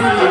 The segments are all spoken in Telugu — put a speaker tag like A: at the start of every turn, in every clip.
A: Thank you.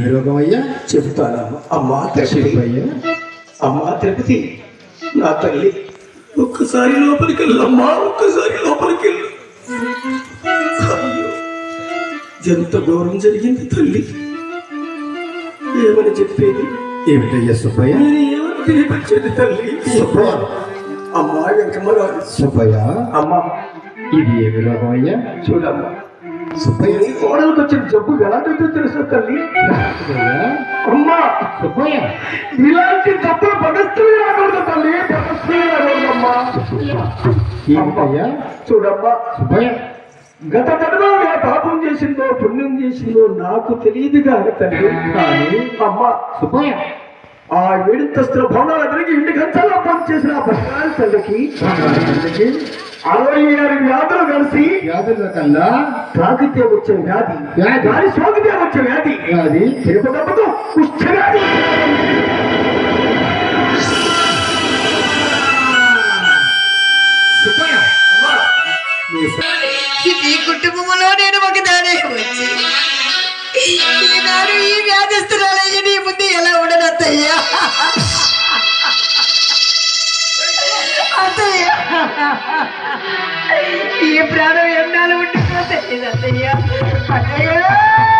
A: ఏమి రోగమయ్యా
B: చెబుతానమ్మా అమ్మా
A: చెప్పయ్యా
B: అమ్మా తిరుపతి. నా తల్లి ఒక్కసారి లోపలికి వెళ్ళమ్మా ఒక్కసారి లోపలికి వెళ్ళు. అయ్యో, ఎంత ఘోరం జరిగింది తల్లి. ఏమని చెప్పేది?
A: ఏమిటయ్యా సుబ్బయ్య?
B: ఏమని తెలియపరిచేది తల్లి?
A: సుబ్బయ్య?
B: అమ్మా వెంకమ్మ
A: సుబ్బయ్య?
B: అమ్మా.
A: ఇది ఏమి రోగమయ్యా
B: చూడమ్మా.
A: సుబ్బయ్య
B: కోడలకు వచ్చిన జబ్బు ఎలాంటిదో తెలుసా తల్లి అమ్మా
A: సుబ్బయ్య
B: ఇలాంటి జబ్బులు పగస్తులు రాకూడదు తల్లి పగస్తులు రాకూడదమ్మా
A: ఏమిటయ్యా
B: చూడమ్మా
A: సుబ్బయ్య
B: గత జన్మలో పాపం చేసిందో పుణ్యం చేసిందో నాకు తెలియదు కాదు తల్లి
A: కానీ
B: అమ్మా
A: సుబ్బయ్య
B: ఆ ఏడుంతస్తుల భవనాల తిరిగి ఇంటి గంటల్లో పని చేసిన ఆ బంగారు తల్లికి అరవై ఆరు వ్యాధులు కలిసి
A: వ్యాధుల కల్లా
B: తాగితే వచ్చే వ్యాధి
A: వ్యాధి.
B: సోకితే వచ్చే వ్యాధి
A: వ్యాధి.
B: తిరుపతి కుష్ఠ వ్యాధి.
A: సుబ్బయ్య నీ
C: ఈ కుటుంబంలో నేను ఒకదానే వచ్చి. ఈనాడు ఈ వ్యాధిస్తురాలయ్య నీ ముందు ఎలా ఉండదు ఈ ప్రాణం ఎన్నాళ్ళు ఉంటుందో తెలియదు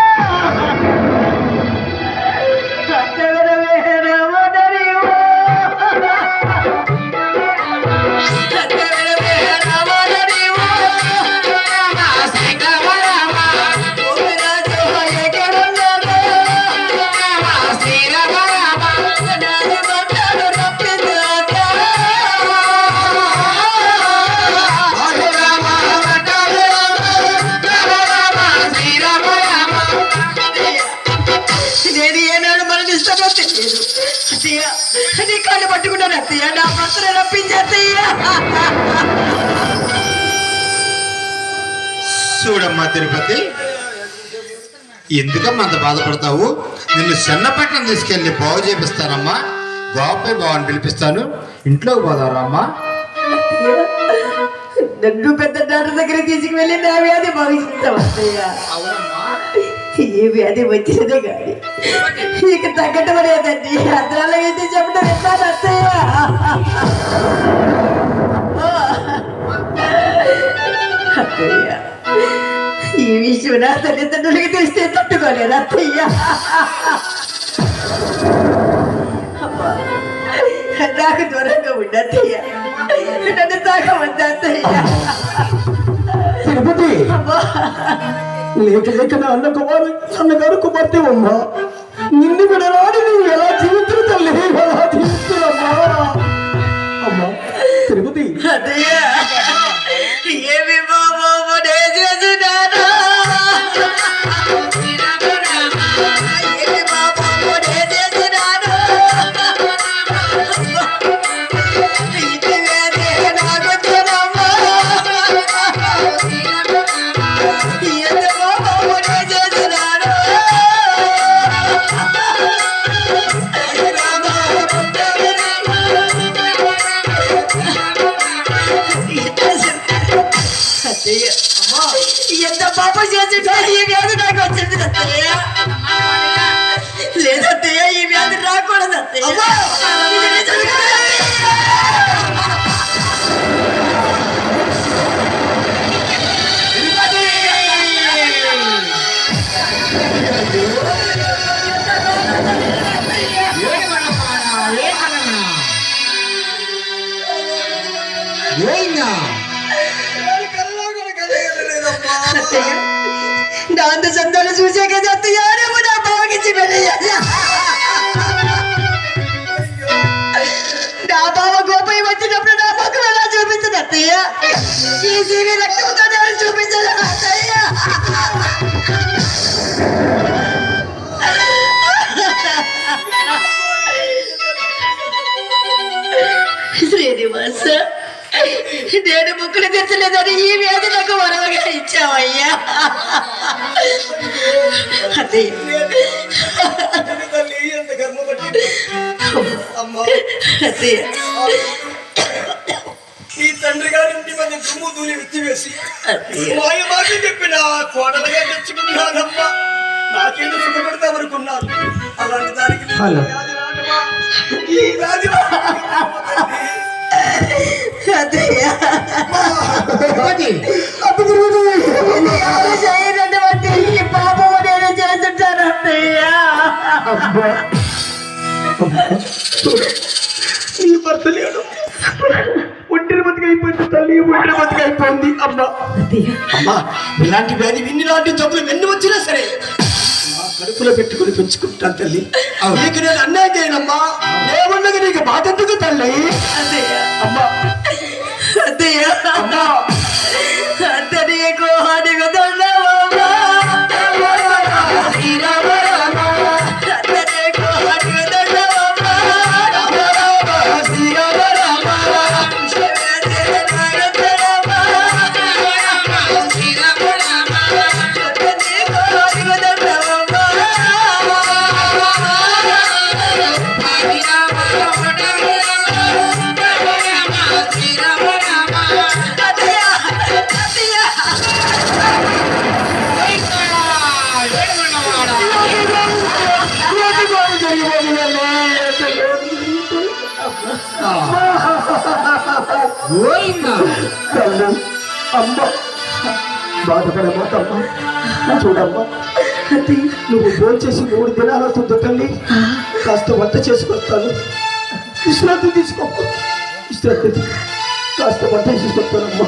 D: చూడమ్మా తిరుపతి. ఎందుకమ్మా అంత బాధపడతావు? నిన్ను చిన్నపట్నం తీసుకెళ్ళి బాగు చేపిస్తానమ్మా. బాబుపై బావని పిలిపిస్తాను. ఇంట్లోకి పోదారా అమ్మా
C: నన్ను పెద్ద డాక్టర్ దగ్గర తీసుకువెళ్ళి నా వ్యాధి భవిస్తాం అత్తయ్య. ఏ వ్యాధి వచ్చినదే కానీ ఇక తగ్గటం లేదండి. అద్రాల అయితే చెప్పడం. ఎట్లా అత్తయ్య ఈ విషయం నా తల్లిదండ్రులకి తెలిస్తే తట్టుకోలేదు అత్తయ్య. నాకు దూరంగా ఉండి అత్తయ్య. నన్ను తాగవద్దు అత్తయ్య.
B: తిరుపతి. లేక లేక నా అన్న కుమారు అన్నగారు కుమార్తె అమ్మా నిన్ను విడరాని నువ్వు ఎలా జీవితులు తల్లి? ఎలా జీవిస్తున్నా అమ్మా తిరుపతి
C: అదే ఏమి పాపం చేసి ఈ వ్యాధి నాకు వచ్చింది సత్తయ్య ఈ వ్యాధి రాకూడదు అత్తయ్య నా అంత సంతానం చూసే కదా అత్తయ్య రేపు నా బావకిచ్చి వెళ్ళయ్యా నా బావ గోపయ్య వచ్చినప్పుడు నా ముఖం ఎలా చూపించదు అత్తయ్య ఈ జీవి రక్తంతో ముక్కులు తెచ్చలేదని ఈ నాకు వరవగా ఇచ్చావయ్యా. అదే. అదే.
A: ఈ తండ్రి గారి ఇంటి మీద దుమ్ము దూలి విత్తివేసి మాయ మాట చెప్పిన కోడలుగా తెచ్చుకున్నానమ్మా. నాకేదో సుఖపెడతా అనుకున్నాను అలాంటి దానికి? ఈ వ్యాధి రావటమా తల్లి?
C: అదయ్యా
E: అది
C: ఎవరు చేయనటువంటి ఈ పాపము నేను చేస్తుంటాను అత్తయ్యా.
A: నీ భర్త లేడు. ఒంటరి బతికైపోయింది తల్లి ఒంటరి బతికైపోయింది అమ్మా. అమ్మా ఇలాంటి వ్యాధి ఇన్ని లాంటి జబ్బులు ఎన్ని వచ్చినా సరే కడుపులో పెట్టుకుని పెంచుకుంటాను తల్లి. నీకు నేను అన్యాయం చేయనమ్మా. ఏమన్నది నీకు బాధ ఎందుకు తల్లి అమ్మా.
C: అత్తయ్య.
A: అమ్మా. తల్లి అమ్మ. బాధపడమాటమ్మా చూడమ్మా. నువ్వు ఫోన్ చేసి మూడు దినాలు అవుతుందో తల్లి. కాస్త వంట చేసుకొస్తాను. విశ్రాంతి తీసుకో. విశ్రాంతి తీసుకో. కాస్త వంట చేసుకొస్తానమ్మా.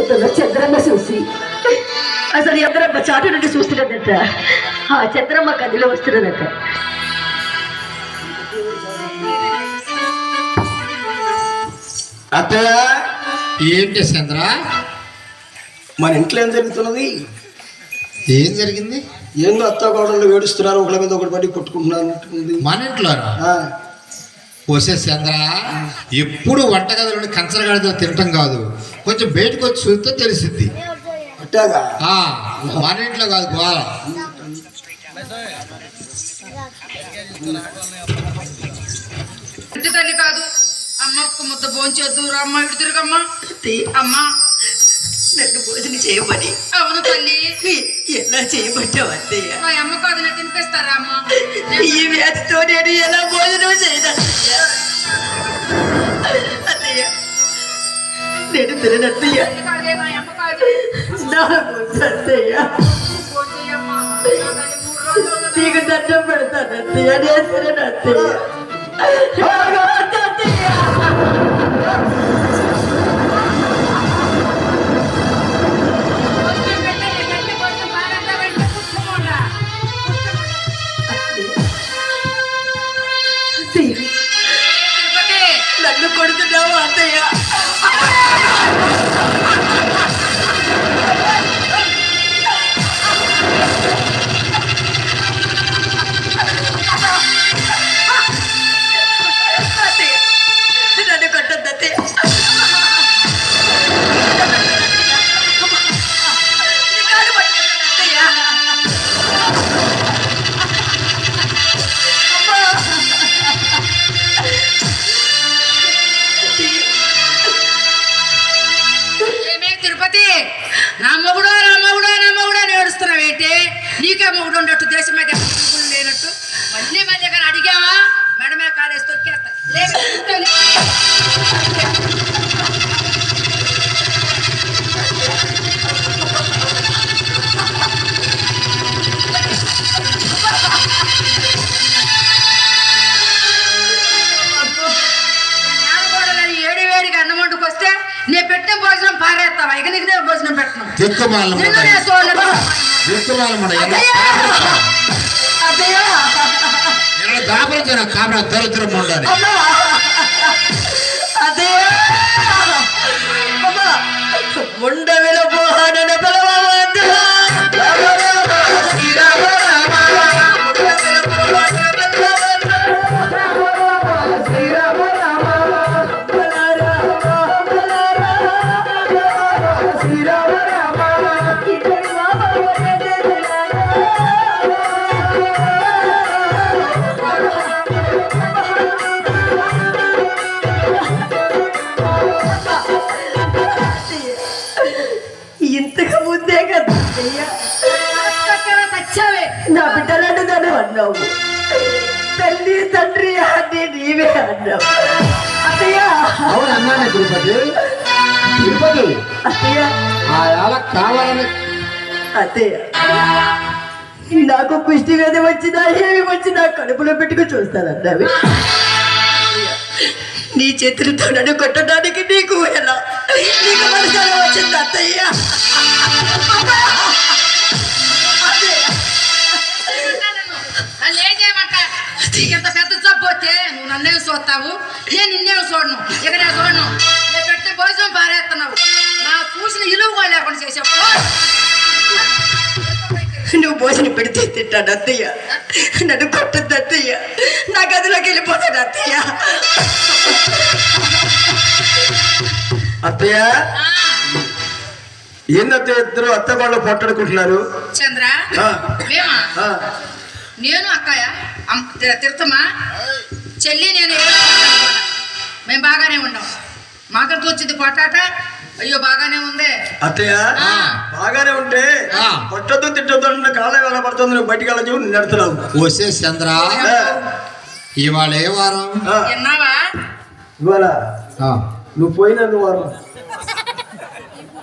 C: ఇతను చంద్రమ్మ చూసి అసలు చంద్రమ్మ చాటు నుండి చూస్తున్నదట. ఆ చంద్రమ్మ కదిలో వస్తున్నదట.
A: అత్తయ్య
B: ఏంటి చంద్ర?
A: మన ఇంట్లో ఏం జరుగుతున్నది?
B: ఏం జరిగింది?
A: ఏందో అత్త కోడళ్ళు ఏడుస్తున్నారు ఒకళ్ళ మీద ఒకటి పడి కొట్టుకుంటున్నారు.
B: మన ఇంట్లోనా?
A: ఆ.
B: పోసే చంద్ర ఎప్పుడు వంటగదిలోని కంచరగాడితో తినటం కాదు. కొంచెం బయటకు వచ్చి చూస్తే ఆ, మన ఇంట్లో కాదు
F: తల్లి కాదు అమ్మ ఒక్క ముద్ద భోంచొద్దు అమ్మ ఇటు తిరగమ్మా. అమ్మ
C: నన్ను భోజనం చేయమని.
F: అవును తల్లి.
C: ఎలా చేయమంటావు అత్తయ్య?
F: మా అమ్మ కాదు తినిపిస్తారా అమ్మ?
C: ఈ వ్యాధితో నేను ఎలా భోజనం చేయను అత్తయ్య? నేను తినను అత్తయ్య. నాకు అత్తయ్య. దండం పెడతాను అత్తయ్య నేను తినను అత్తయ్య. Yeah.
F: కట్టి నా మొగుడో నా మొగుడో నా మొగుడో
C: నీకే
F: మొగుడు
C: ఉండట్టు దేశం మీద లేనట్టు? మళ్ళీ మళ్ళీ కానీ అడిగావా? మెడమే కాలేజ్ తొక్కేస్తా. లేదు
D: దిక్కుమాల
F: నిన్ను నేను చూడను
D: దిక్కుమాల
F: అత్తయ్య
D: దాపరించిన కామరా దరిద్రం
C: అత్తయ్య. నాకు పుష్టి వ్యాధి వచ్చినా ఏమి వచ్చినా కడుపులో పెట్టుకు చూస్తానన్నావి నీ చేతులతో నన్ను కొట్టడానికి నీకు ఎలా? నీకు మనసాలు వచ్చింది అత్తయ్య? అత్తయ్య.
F: పెద్ద జబ్బు వస్తే నువ్వు నన్నేం చూస్తావు నేను నిన్నేం చూడను ఇక నేను చూడను నేను పెట్టే భోజనం పారేస్తున్నావు నా చూసిన ఇలువ కూడా లేకుండా చేసావు
C: నువ్వు భోజనం పెడితే తింటాను అత్తయ్య. నన్ను కొట్టద్దు అత్తయ్య. నా గదిలోకి వెళ్ళిపోతాను అత్తయ్య.
B: అత్తయ్య? ఏందత్తయ్య ఇద్దరు అత్తగాళ్ళు పొట్టడుకుంటున్నారు
F: చంద్ర నేను అక్కయ్య తిరుతమా చెల్లి నేను. మేము బాగానే ఉన్నాం. మాకంటూ వచ్చింది కొట్టాట అయ్యో బాగానే ఉంది.
B: అత్తయ్య. బాగానే ఉంటే
D: ఆ.
B: కొట్టద్దు తిట్టద్దు అంటే కాలం ఎలా పడుతుంది నువ్వు బయటికి వెళ్ళచ్చు నడుతున్నావు
D: వస్తే చంద్ర. ఇవాళ ఏ వారం?
B: ఇవాళ నువ్వు పోయినందు వారం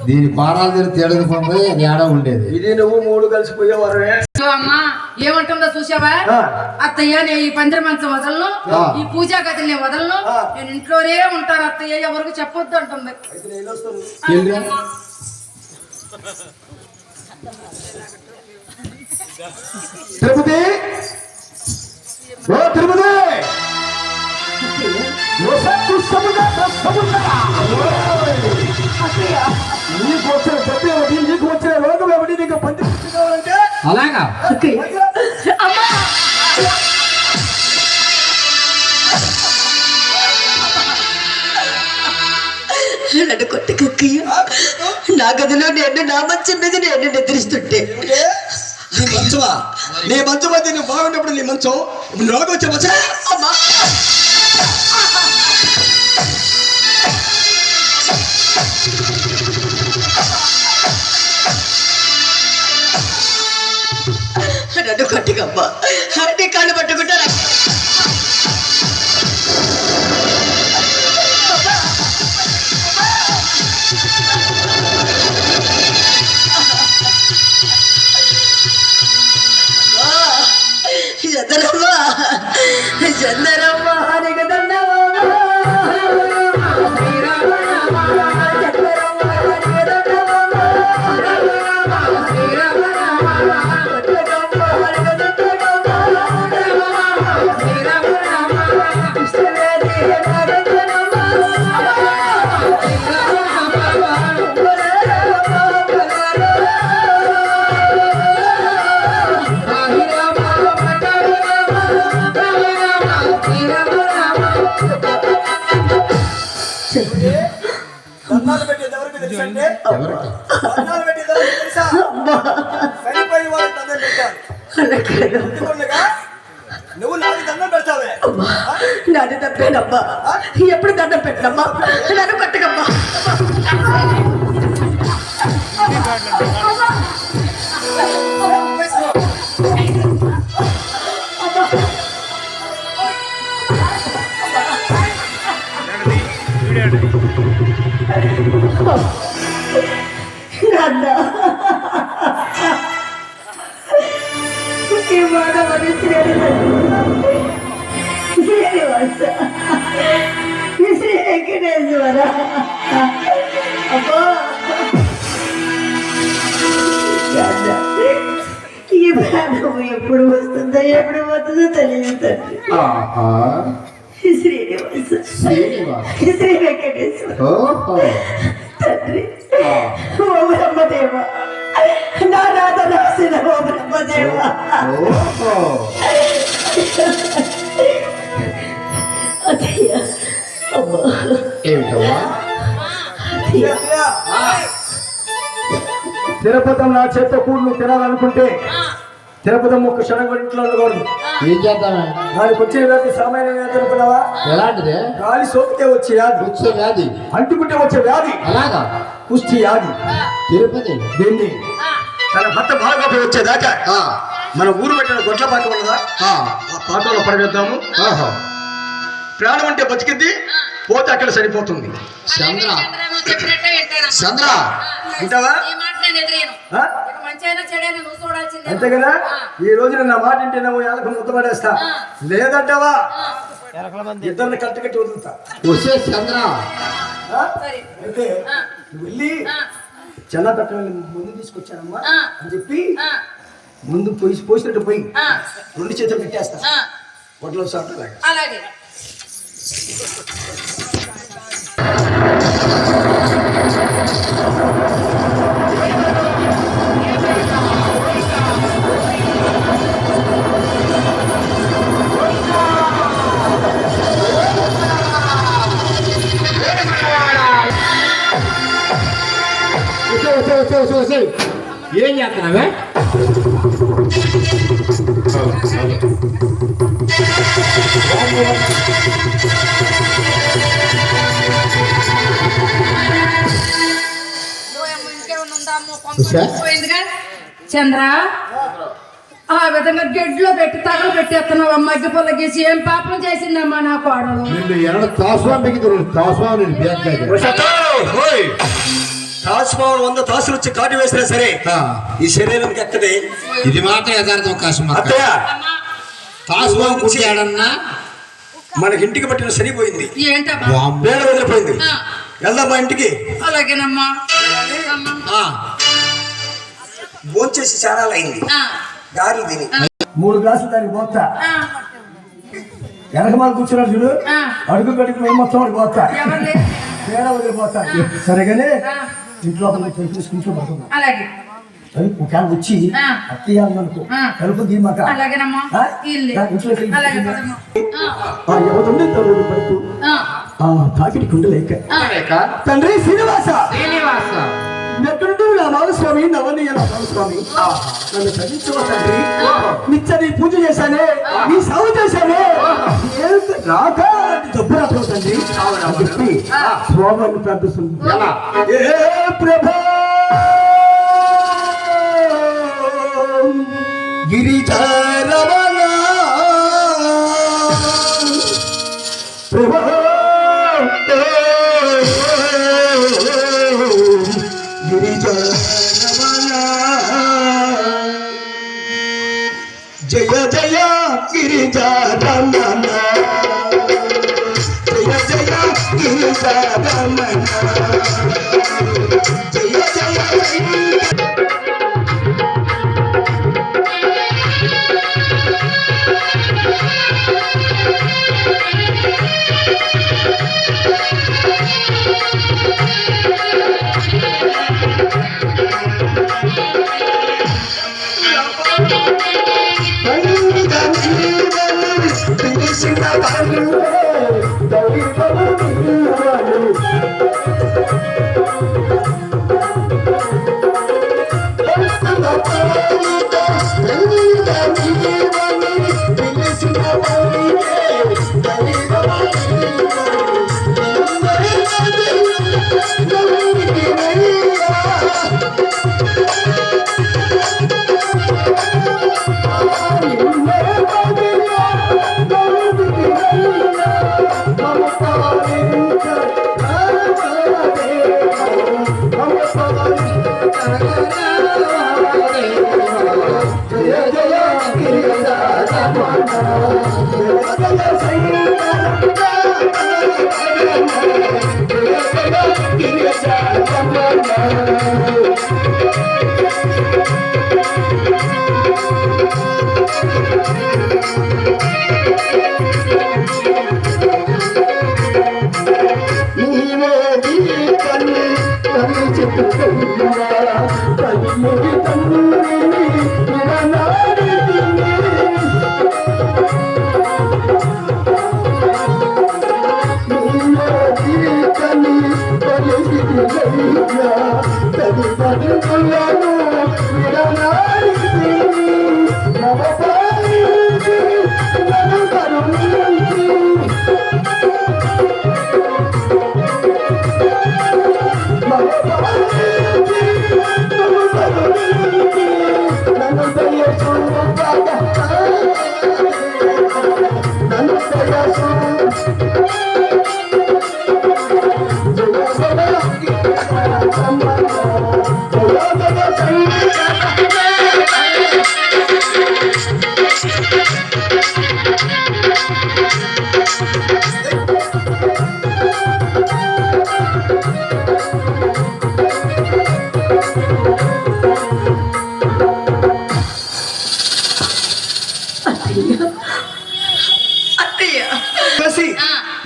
A: దీని పారాలు తిరిగి తేడని పొంది ఏడ ఉండేది.
B: ఇది నువ్వు మూడు కలిసిపోయే వారమే.
F: అమ్మా ఏమంటుందో చూసావా. అత్తయ్య నేను ఈ పందిరి మంచం వదలను. ఈ పూజా గదిని నేను వదలను. నేను ఇంట్లోనే ఉంటాను అత్తయ్య ఎవరికి చెప్పొద్దు అంటుంది?
A: తిరుపతి! ఓ తిరుపతి! నీకు వచ్చిన చెప్పి ఒకటి నీకు వచ్చిన రోగం ఒకటి నీకు పంది కావాలంటే అలాగా?
C: నన్ను కొట్టకక్కయ్య నా గదిలో నేను నా మంచం మీద నేను నిద్రిస్తుంటే?
B: నీ మంచమా? నీ మంచం అయితే నువ్వు బాగున్నప్పుడు నీ మంచం? ఇప్పుడు రోగం వచ్చే
C: నన్ను కొట్టుకమ్మా. అంటే కాళ్ళు పట్టుకుంటారా చందరమ్మ చందరమ్మ
B: నువ్వు నాకు దండం పెడతావే.
C: నాది తప్పేనమ్మా ఎప్పుడు దండం పెట్టనమ్మా? నన్ను కొట్టకమ్మా. నాన్న ఎప్పుడు వస్తుందో ఎప్పుడు పోతుందో తెలియదు తండ్రి. శ్రీనివాస శ్రీ వెంకటేశ్వర తండ్రి ఓ నా నాథ రాసిన ఓ బ్రహ్మదేవ.
G: ఏమిటమ్మా? తిరుపతి నా చేత కూడు తినాలనుకుంటే తిరుపతి ఒక్క క్షణం కూడా ఇంట్లో ఉండకూడదు.
B: ఏం చేద్దామే
G: దానికి వచ్చే వ్యాధి సామాన్య వ్యాధి అనుకున్నావా?
B: ఎలాంటిదే?
G: గాలి సోకితే వచ్చే వ్యాధి.
B: వచ్చే వ్యాధి.
G: అంటుకుంటే వచ్చే వ్యాధి.
B: అలాగా?
G: కుష్టి వ్యాధి.
B: తిరుపతి.
G: దీన్ని తన భర్త బాగా వచ్చేదాకా మన ఊరు పెట్టిన గొడ్ల పాక ఉన్నదా?
B: ఆ,
G: పాటలో
B: ఓహో.
G: ప్రాణం అంటే బతికిద్ది. పోతే అక్కడ సరిపోతుంది.
B: చంద్ర.
F: చంద్ర.
B: చంద్ర
G: వింటావా? అంతే కదా? ఈ రోజున నా మాట వింటే నువ్వు ఎలకు ముద్దపడేస్తా లేదంటావా? ఇద్దరిని కట్టు కట్టి వదులుతా.
B: వస్తే చంద్ర?
F: సరే.
G: అయితే నువ్వు వెళ్ళి చిన్న తట్ట ముందు తీసుకొచ్చానమ్మా. అని చెప్పి ముందు పోయి పోసినట్టు పోయి రెండు చేతులు పెట్టేస్తా. వడ్లో సాటలాగా
F: అలాగే
B: వచ్చే వచ్చే వచ్చే వచ్చే వచ్చే ఏం చేస్తున్నావే
F: చంద్ర? ఆ విధంగా గెడ్లో పెట్టి తగలు పెట్టేస్తున్నావు అమ్మాయికి పొల గీసి. ఏం పాపం చేసిందమ్మా నా కోడలు?
B: నిన్ను ఎరడు తాస్వామికి తాస్వామి
G: తాసుమావన్ వంద తాసులు వచ్చి కాటు వేసినా సరే ఈ శరీరం ఎక్కదే?
B: ఇది మాత్రం యథార్థం
G: అత్తయ్య!
F: అమ్మా
B: తాస్వామి కుట్టాడన్నా
G: మనకి ఇంటికి పట్టిన సరిపోయింది. వేడ వదిలిపోయింది.
F: ఆ,
G: వెళ్దాం మా ఇంటికి?
F: అలాగేనమ్మా.
G: భోంచేసి చారాలు అయింది.
F: ఆ,
G: గారెలు తిని
A: మూడు గ్లాసులు దానికి పోతా.
F: ఆ,
A: వెనక మాకు కూర్చున్నాడు చూడు. అడుగు కడుగు మొత్తం వాడికి పోతా? తేడా వదిలిపోతా. సరేగానే? ఇంట్లో తీసుకుంటూ పడుతున్నా
F: అలాగే.
A: క్యాన్ వచ్చి
F: ఆ.
A: అత్తయ్య అనుకో.
F: ఆ.
A: తలుపు దీమాక ఎవరుండే పడుతూ? తాకిడి కుండలేక. తండ్రి శ్రీనివాస.
B: శ్రీనివాస.
A: నెట్టుంటూ నా బాలస్వామి నవనీయ నా బాలస్వామి నన్ను చదివించవా తండ్రి? నిత్య నీ పూజ చేశానే నీ సేవ చేశానే. రాక జబ్బు తండ్రి? అని చెప్పి స్వామిని ప్రార్థిస్తుంది? ఏ ప్రభా! గిరిజారమణ జయ జయ గిరిజారమణ జయ జయ గిరిజారమణ Thank
F: you.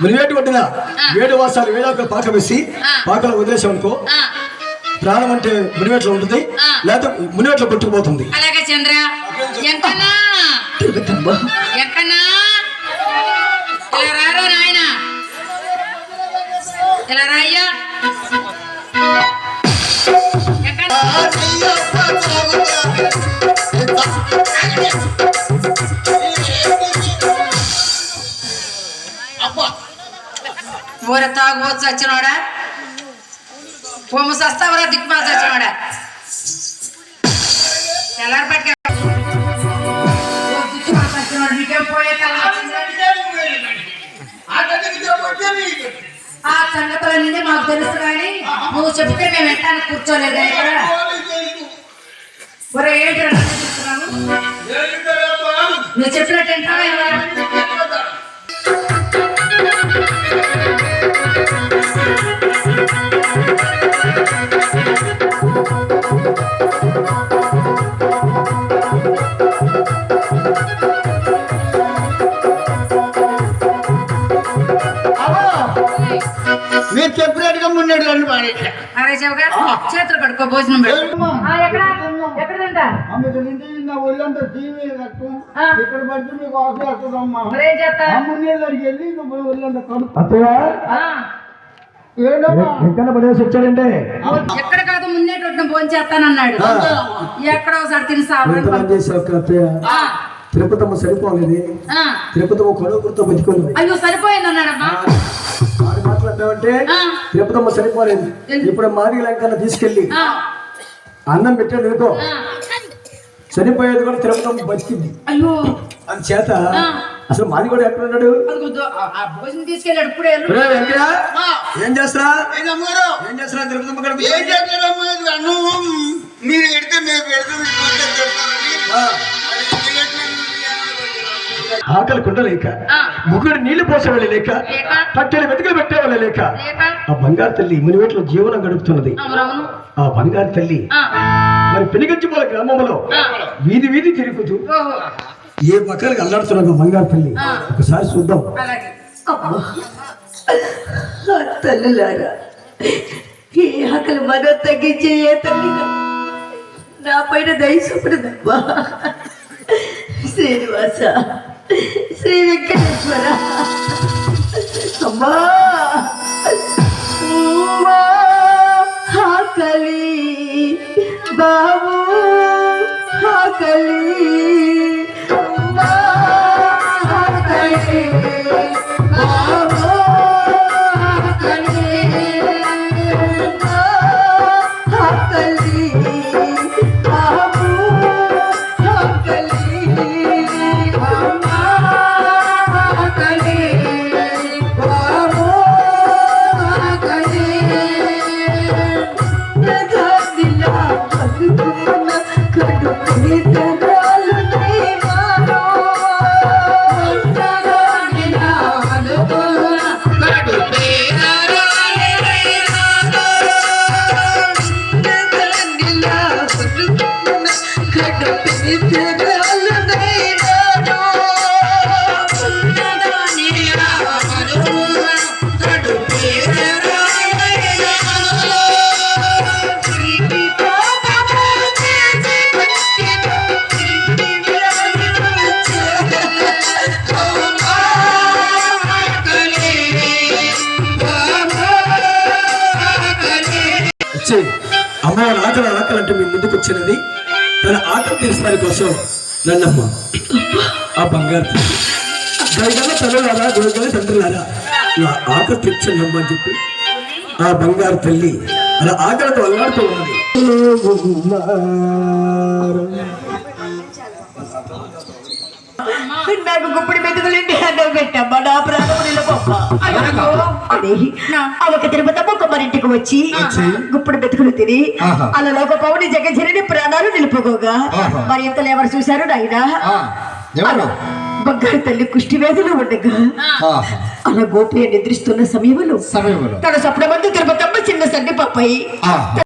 A: మునివేటి కొట్టిన. వేడి వాసాలు వేడాకులు పాక వేసి. పాకలో వదిలేసాం అనుకో. ప్రాణం అంటే మునివేట్లో ఉంటుంది. లేకపోతే మునివేట్లో పట్టుకుపోతుంది.
F: అలాగే చంద్ర. ఎంకన్నా ఊర తాగుబోతు చచ్చినోడా పొమ్ము సస్తావరా దిక్కుమా చచ్చినోడా తెల్లారి పట్టుక ఆ సంగతులన్నీ మాకు తెలుసు కానీ నువ్వు చెప్తే మేము ఎట్టానికి కూర్చోలేదు ఇక్కడ ఒరే ఏంటి నువ్వు చెప్పినట్టు ఏమన్నా?
B: మీరు చెప్పినట్టుగా మున్నాడు రెండు బాగా
F: అరే చెవుగా చేతులు కడుక్కో భోజనం పెట్టు ఆ, ఎక్కడ ఎక్కడ తింటా
B: మీకు నిండి నా ఒళ్ళంతా టీవీ రక్తం ఇక్కడ పడితే మీకు ఆఫీ వస్తుందమ్మా
F: మరేం చేస్తా
B: అమ్మనీళ్ళకి వెళ్ళి నువ్వు ఒళ్ళంతా కడుపు.
A: ఎక్కడ పడేసి వచ్చాడంటే.
F: ఎక్కడ కాదు మున్నేటొట్టిన భోజనం చేస్తానన్నాడు. ఎక్కడ ఒకసారి తిని
A: తిరుపతమ్మ సరిపోలేదు.
F: ఆ.
A: తిరుపతమ్మ కొడుకుతో బతికున్నది
F: అయ్యో సరిపోయింది అన్నాడమ్మా.
A: మాట్లాడతామంటే
F: ఆ.
A: తిరుపతమ్మ సరిపోలేదు? ఇప్పుడు మాదిరి లంకన్న తీసుకెళ్ళి
F: ఆ,
A: అన్నం పెట్టాడు అనుకో
F: ఆ.
A: చనిపోయేది కూడా తిరుపతమ్మ బతికింది.
F: అయ్యో.
A: అని చేత. అసలు మాది కూడా ఎక్కడ ఉన్నాడు? ఏం చేస్తారా ఏం చేస్తారా
B: అన్నం మీరు మేము పెడితే
A: ఆకలి కుండలేక. ముగ్గురు నీళ్ళు పోసేవాళ్ళు లేక
F: లేక.
A: పచ్చడి వెతుకులు పెట్టేవాళ్ళు లేక
F: లేక.
A: ఆ బంగారు తల్లి మునివేట్లో జీవనం గడుపుతున్నది. ఆ బంగారు తల్లి మరి పెనుగంచిపోల గ్రామంలో. వీధి వీధి తిరుగుతూ ఏ పక్కలకి అల్లాడుతున్నదో బంగారు తల్లి. ఒకసారి చూద్దాం.
C: తల్లులారా ఈ ఆకలి మనో తగ్గించే ఏ తల్లి నా పైన దయసూపడదమ్మా శ్రీనివాస శ్రీ వెంకటేశ్వర అమ్మా అమ్మా, ఆకలి బాబు ఆకలి
A: అమ్మవారి ఆకలి మీ ముందుకు వచ్చినది. తన ఆకలి తీర్చడానికి కోసం నన్నమ్మ. ఆ బంగారు తల్లి. దయగల తల్లులారా గురుగల తండ్రులారా నా ఆకలి తీర్చండి అని చెప్పి ఆ బంగారు తల్లి అలా ఆకలితో అల్లాడుతూ ఉన్నది.
C: నాకు గుప్పుడు మెతుకులింటి అన్నం పెట్టమ్మా నా గొప్ప అవక తిరుపతమ్మ ఒక మరింటికి వచ్చి గుప్పుడు మెతుకులు తిని. అలా లోక పౌని జగజరిని ప్రాణాలు నిలుపుకోగా. మరి ఇంతలో ఎవరు చూశారు నాయనా బంగారు తల్లి కుష్టి వ్యాధిలో ఉండగా. అలా గోపయ్య నిద్రిస్తున్న
D: సమయంలో
C: తన స్వప్నమందు తిరుపతమ్మ చిన్న సండి పాపాయి
D: ఆహా.